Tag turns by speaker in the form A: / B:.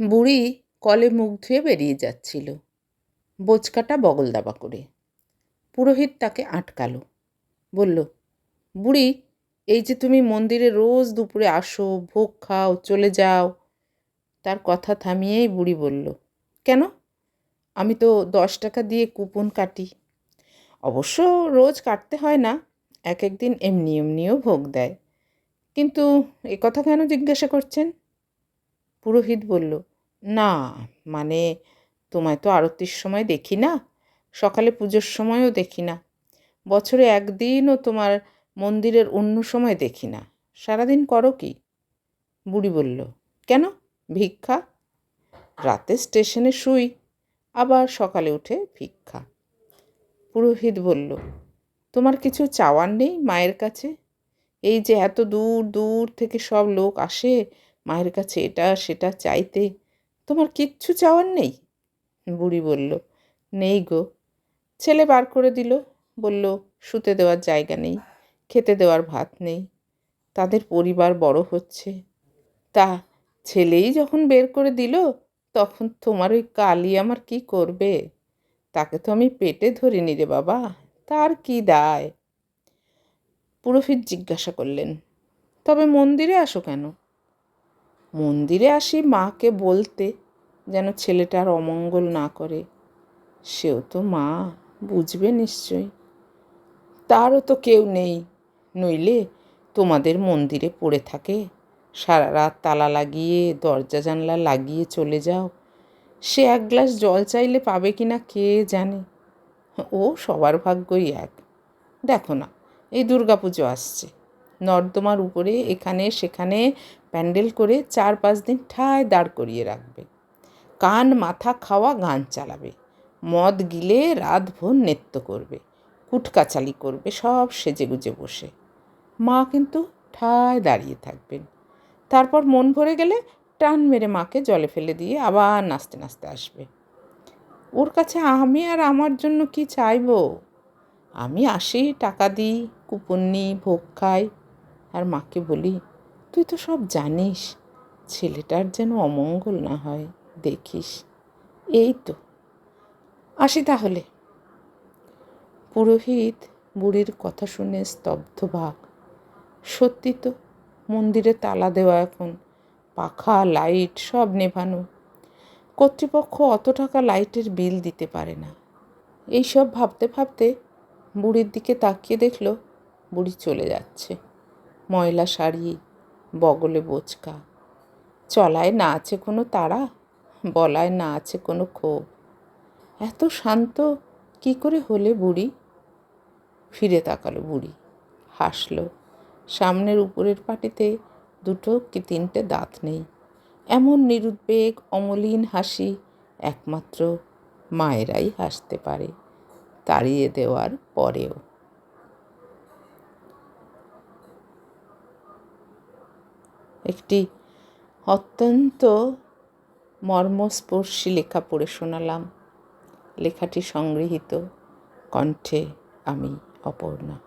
A: বুড়ি কলে মুখ ধুয়ে বেরিয়ে যাচ্ছিল। বোচকাটা বগল দাবা করে। পুরোহিত তাকে আটকালো। বলল, বুড়ি, এই যে তুমি মন্দিরে রোজ দুপুরে আসো, ভোগ খাও, চলে যাও। তার কথা থামিয়েই বুড়ি বলল, কেন? আমি তো দশ টাকা দিয়ে কুপন কাটি। অবশ্য রোজ কাটতে হয় না এক একদিন এমনি এমনিও ভোগ দেয়। কিন্তু এ কথা কেন জিজ্ঞাসা করছেন? পুরোহিত বলল, না মানে তোমায় তো আরতির সময় দেখি না, সকালে পুজোর সময়ও দেখি না। বছরে একদিনও তোমার মন্দিরের অন্য সময় দেখি না। সারাদিন করো কি? বুড়ি বলল, কেন? ভিক্ষা? রাতে স্টেশনে শুই, আবার সকালে উঠে ভিক্ষা। পুরোহিত বলল, তোমার কিছু চাওয়ার নেই মায়ের কাছে? এই যে এত দূর দূর থেকে সব লোক আসে মায়ের কাছে এটা সেটা চাইতে তোমার কিচ্ছু চাওয়ার নেই? বুড়ি বলল, নেই গো। ছেলে বার করে দিল, বলল, শুতে দেওয়ার জায়গা নেই, খেতে দেওয়ার ভাত নেই, তাদের পরিবার বড় হচ্ছে। তা ছেলেই যখন বের করে দিল, তখন তোমার ওই কালি আমার কি করবে? তাকে তো আমি পেটে ধরিনি রে বাবা, তার কি দায়? পুরোহিত জিজ্ঞাসা করলেন, তবে মন্দিরে আসো কেন? মন্দিরে আসি মাকে বলতে, যেন ছেলেটার অমঙ্গল না করে। সেও তো মা, বুঝবে নিশ্চয়ই। তারও তো কেউ নেই, নইলে তোমাদের মন্দিরে পড়ে থাকে। সারা রাত তালা লাগিয়ে, দরজা জানলা লাগিয়ে চলে যাও। সে এক গ্লাস জল চাইলে পাবে কি না কে জানে। ও সবার ভাগ্যই এক। দেখো না, এই দুর্গাপুজো আসছে। নর্দমার উপরে এখানে সেখানে প্যান্ডেল করে চার পাঁচ দিন ঠায় দাঁড় করিয়ে রাখবে। কান, মাথা খাওয়া, গান চালাবে। মদ গিলে রাত ভোর নৃত্য করবে। কুটকাচালি করবে, সব সেজে গুজে বসে। মা কিন্তু ঠায় দাঁড়িয়ে থাকবেন। তারপর মন ভরে গেলে টান মেরে মাকে জলে ফেলে দিয়ে আবার নাচতে নাচতে আসবে। ওর কাছে আমি আর আমার জন্য কি চাইব? আমি আসি, টাকা দিই, কুপন নিই, ভোগ খাই। আর মাকে বলি, তুই তো সব জানিস, ছেলেটার যেন অমঙ্গল না হয়, দেখিস। এই তো। আসি তাহলে। পুরোহিত বুড়ির কথা শুনে স্তব্ধ ভাগ সত্যি তো, মন্দিরে তালা দেওয়া এখন, পাখা, লাইট, সব নেভানো। কর্তৃপক্ষ অত টাকা লাইটের বিল দিতে পারে না। এইসব ভাবতে ভাবতে বুড়ির দিকে তাকিয়ে দেখল, বুড়ি চলে যাচ্ছে। ময়লা শাড়ি, বগলে বোচকা। চলায় না আছে কোনো তাড়া বলায় না আছে কোনো ক্ষোভ। এত শান্ত, কি করে হলে বুড়ি? ফিরে তাকালো বুড়ি, হাসলো। সামনের উপরের পাটিতে দুটো কি তিনটে দাঁত নেই। এমন নিরুদ্বেগ, অমলিন হাসি একমাত্র মায়েরাই হাসতে পারে, তাড়িয়ে দেওয়ার পরেও। একটি অত্যন্ত মর্মস্পর্শী লেখা পড়ে শোনালাম। লেখাটি সংগৃহীত কণ্ঠে আমি অপর্ণা।